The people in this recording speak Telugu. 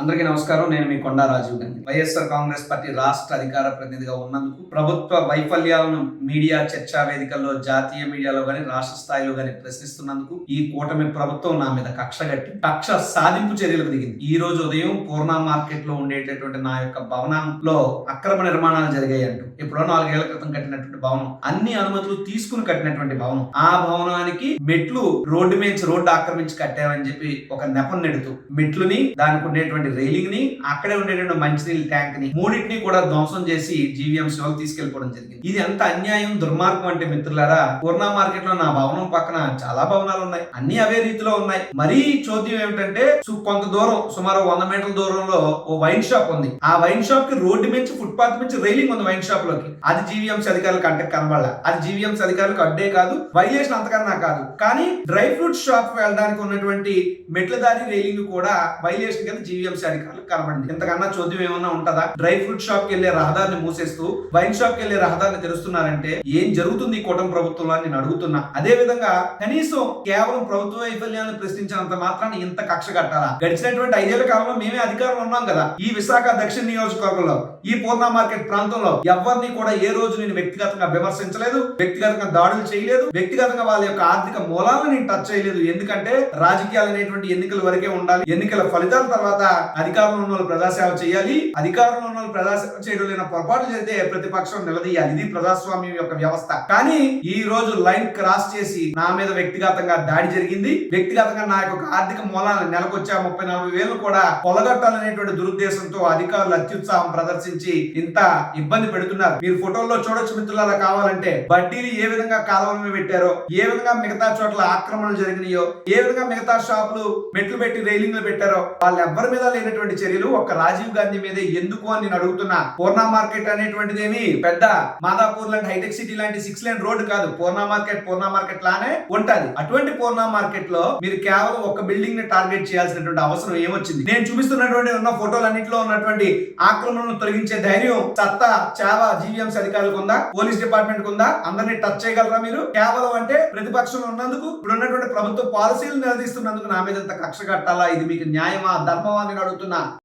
అందరికీ నమస్కారం. నేను మీ కొండా రాజీవ్ గాంధీ వైఎస్ఆర్ కాంగ్రెస్ పార్టీ రాష్ట్ర అధికార ప్రతినిధిగా ఉన్నందుకు ప్రభుత్వ వైఫల్యాలను మీడియా చర్చా వేదికల్లో జాతీయ మీడియాలో గాని రాష్ట్ర స్థాయిలో గాని ప్రశ్నిస్తున్నందుకు ఈ కూటమి ప్రభుత్వం నా మీద కక్ష కట్టి కక్ష సాధింపు చర్యలకు దిగింది. ఈ రోజు ఉదయం పూర్ణ మార్కెట్లో ఉండేటటువంటి నా యొక్క భవనంలో అక్రమ నిర్మాణాలు జరిగాయి అంటూ ఎప్పుడో నాలుగేళ్ళ క్రితం కట్టినటువంటి భవనం అన్ని అనుమతులు తీసుకుని కట్టినటువంటి భవనం. ఆ భవనానికి మెట్లు రోడ్డు మీద రోడ్డు ఆక్రమించి కట్టామని చెప్పి ఒక నెపం నెడుతూ మెట్లుని దానికి ఉండేటువంటి రైలింగ్ని అక్కడే ఉండేటువంటి మంచినీళ్ళ ట్యాంక్ని మూడింటిని కూడా ధ్వంసం చేసి జీవీఎం సేవలు తీసుకెళ్ళిపోవడం జరిగింది. ఇది ఎంత అన్యాయం దుర్మార్గం అంటే మిత్రులారా? పూర్ణ మార్కెట్లో నా భవనం పక్కన చాలా భవనాలు ఉన్నాయి. అన్ని అవే రీతిలో ఉన్నాయి. మరీ చోద్యం ఏమిటంటే కొంత దూరం సుమారు వంద మీటర్ల దూరంలో ఓ వైన్ షాప్ ఉంది. ఆ వైన్ షాప్కి రోడ్డు నుంచి ఫుట్పాత్ నుంచి రైలింగ్ ఉంది వైన్ షాప్లోకి అది జీవీఎంసీ అధికారులకు అంటే కనబడాల. అది జీవీఎంసీ అధికారులకు అడ్డే కాదు వైలేషన్ అంతకన్నా కాదు. కానీ డ్రై ఫ్రూట్ షాప్ వెళ్ళడానికి ఉన్నటువంటి మెట్ల దారి రైలింగ్ కూడా వైలేషన్ కింద జీవీఎంసీ అధికారులకు కనబడింది ఇంతకన్నా చోద్యం ఏమన్నా ఉంటుందా? డ్రై ఫ్రూట్ షాప్కి వెళ్ళే రహదారిని మూసేస్తూ వైన్ షాప్కి వెళ్ళే రహదారిని తెరుస్తున్నారంటే ఏం జరుగుతుంది ఈ కూటమి ప్రభుత్వంలో నేను అడుగుతున్నా. అదే విధంగా కనీసం కేవలం ప్రభుత్వ వైఫల్యాన్ని ప్రశ్నించినంత మాత్రాన్ని ఇంత కక్ష కట్టాలా? గడిచినటువంటి ఐదేళ్ళ కాలంలో మేమే అధికారంలో ఉన్నాం కదా. ఈ విశాఖ దక్షిణ నియోజకవర్గంలో ఈ పూర్ణ మార్కెట్ ప్రాంతంలో ఎవరిని కూడా ఏ రోజు నేను వ్యక్తిగతంగా విమర్శించలేదు వ్యక్తిగతంగా దాడులు చేయలేదు వ్యక్తిగతంగా వాళ్ళ యొక్క ఆర్థిక మూలాలను నేను టచ్ చేయలేదు. ఎందుకంటే రాజకీయాలు అనేటువంటి ఎన్నికల వరకే ఉండాలి. ఎన్నికల ఫలితాల తర్వాత అధికారంలో ఉన్న వాళ్ళు ప్రజాసేవ చేయాలి అధికారంలో ఉన్న వాళ్ళు ప్రజాసేవ చేయడం లేని పొరపాటు జరిగితే ప్రతిపక్షం నిలదీయాలి. ఇది ప్రజాస్వామ్యం యొక్క వ్యవస్థ. కానీ ఈ రోజు లైన్ క్రాస్ చేసి నా మీద వ్యక్తిగతంగా దాడి జరిగింది. వ్యక్తిగతంగా నా యొక్క ఆర్థిక మూలాలను నెలకొచ్చా ముప్పై నలభై వేలు కూడా పొలగొట్టాలనేటువంటి దురుద్దేశంతో అధికారులు అత్యుత్సాహం ప్రదర్శించి ఇంత ఇబ్బంది పెడుతున్నారు. మీరు ఫోటోల్లో చూడొచ్చు మిత్రులారా కావాలంటే బడ్డీలు ఏ విధంగా కాలువల పెట్టారో ఏ విధంగా మిగతా చోట్ల ఆక్రమణలు జరిగినాయో ఏ విధంగా మిగతా షాపులు మెట్లు పెట్టి రైలింగ్లు పెట్టారో వాళ్ళు ఎవరి మీద లేనటువంటి చర్యలు ఒక్క రాజీవ్ గాంధీ మీదే ఎందుకు అని నేను అడుగుతున్నా. పూర్ణ మార్కెట్ అనేటువంటిది ఏమి పెద్ద మాదాపూర్ లాంటి హైటెక్ సిటీ లాంటి సిక్స్ లైన్ రోడ్ కాదు. పూర్ణ మార్కెట్ పూర్ణ మార్కెట్ లానే ఉంటది. అటువంటి పూర్ణ మార్కెట్లో మీరు కేవలం ఒక బిల్డింగ్ని టార్గెట్ చేయాల్సినటువంటి అవసరం ఏమొచ్చింది? నేను చూపిస్తున్నటువంటి ఉన్న ఫోటోలన్నింటిలో ఉన్నటువంటి ఆక్రమణను తొలగించే ధైర్యం సత్తా చావ జీవీఎంసీ అధికారులకు ఉందా? పోలీస్ డిపార్ట్మెంట్ ఉందా? అందరినీ టచ్ చేయగలరా మీరు? కేవలం అంటే ప్రతిపక్షంలో ఉన్నందుకు ఇప్పుడు ఉన్నటువంటి ప్రభుత్వ పాలసీలు నిలదీస్తున్నందుకు నా మీద ఇంత కక్ష కట్టాలా? ఇది మీకు న్యాయమా ధర్మమా అని అడుగుతున్నా.